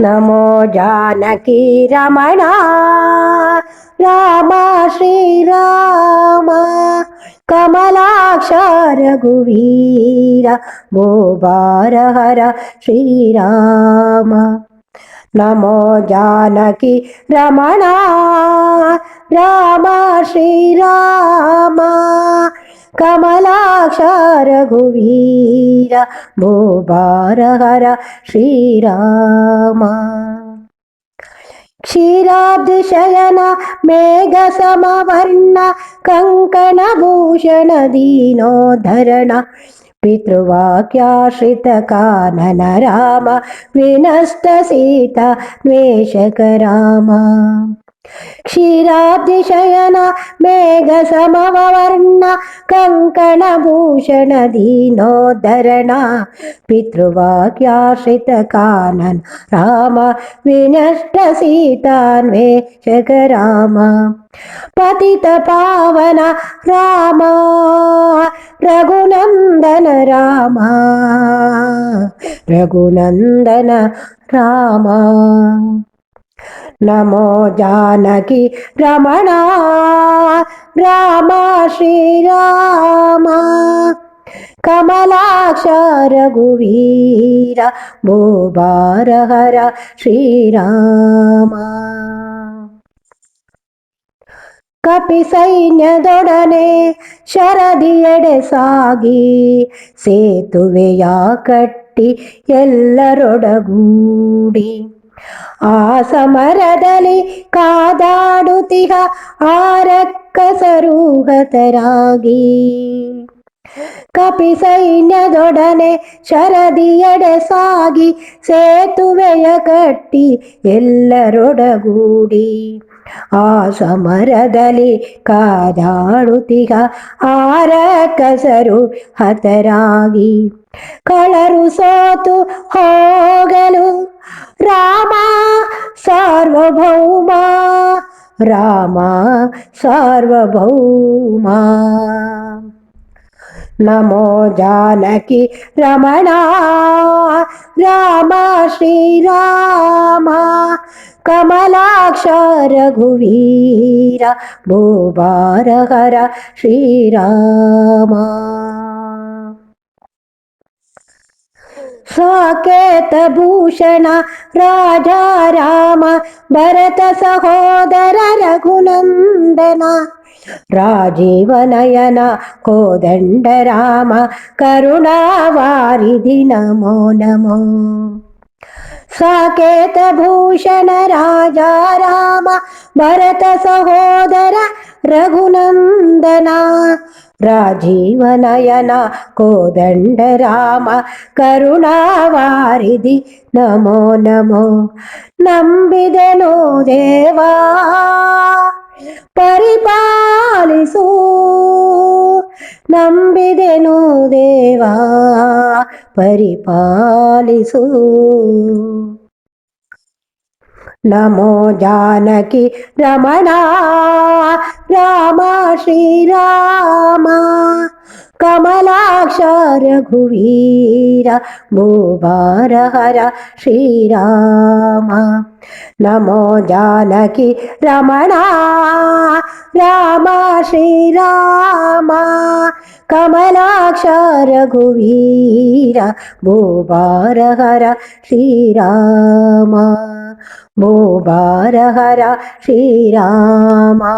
നമോ ജാനകി രമണ രാമ ശ്രീരാമ കമലാക്ഷ രഘുവീര ഭൂഭാരഹര ശ്രീരാമ നമോ ജാനകി രമണ രാമ ശ്രീരാമ कमलाक्षारगुवीर भोभारहर श्रीराम। क्षीराद्शयन मेघसमवर्ण कङ्कणभूषण दीनोद्धरण पितृवाक्याश्रितकानन राम विनष्ट द्वेषक राम క్షీరాబ్దిశయన మేఘ సమవర్ణ కంకణ భూషణ దీనోధరణ పితృవాక్యాశ్రిత కానన్ రామ వినష్ట సీతాన్వేషక రామ పతిత పావన రామ రఘునందన రామ రఘునందన రామ. ನಮೋ ಜಾನಕಿ ರಮಣ. ರಾಮ ಶ್ರೀರಾಮ. ಕಮಲಾಕ್ಷರ ಗುವೀರ ಭೋಬಾರ ಹರ ಶ್ರೀರಾಮ. ಕಪಿ ಸೈನ್ಯದೊಡನೆ ಶರದಿಯಡೆ ಸಾಗಿ ಸೇತುವೆಯ ಕಟ್ಟಿ ಎಲ್ಲರೊಡಗೂಡಿ ಆ ಸಮರದಲ್ಲಿ ಕಾದಾಡುತ್ತಿಹ ಆರಕ್ಕ ಸರೂಹತರಾಗಿ ಕಪಿ ಸೈನ್ಯದೊಡನೆ ಶರದಿಯಡೆ ಸಾಗಿ ಸೇತುವೆಯ ಕಟ್ಟಿ ಎಲ್ಲರೊಡಗೂಡಿ. ಆ ಸಮರದಲ್ಲಿ ಕಾದಾಡುತ್ತಿಗ ಆರ ಕಸರು ಹತರಾಗಿ ಕಳರು ಸೋತು ಹೋಗಲು ರಾಮ ಸಾರ್ವಭೌಮ ರಾಮ ಸಾರ್ವಭೌಮ नमो जानकी रमणा। राम श्रीराम कमलाक्ष रघुवीर। भूभारहर हर श्रीराम स्वाकेतभूषण राजा राम भरत सहोदर रघुनन्दन। राजीवनयन कोदण्ड राम करुणावारिधि नमो नमो। स्वकेतभूषण राजा राम भरत सहोदर रघुनन्दना। ರಾಜ ರಾಮ ಭರತ ಸಹೋದರ ರಘುನಂದನ ರಾಜೀವನಯನ ಕೋದಂಡ ರಾಮ ಕರುಣಾವಾರಿಧಿ ನಮೋ ನಮೋ ನಂಬಿದೆನು ದೇವಾ ಪರಿಪಾಲಿಸು ನಂಬಿದೆನು ದೇವಾ ಪರಿಪಾಲಿಸು नमो जानकी रमणा, राम श्रीरामा, कमलाक्षर रघुवीर भूवर हर श्रीराम। नमो जानकी रमणा, राम श्रीराम, कमलाक्षर रघुवीर भूवर हर श्रीराम। भो बार भूभारहरा श्रीरामा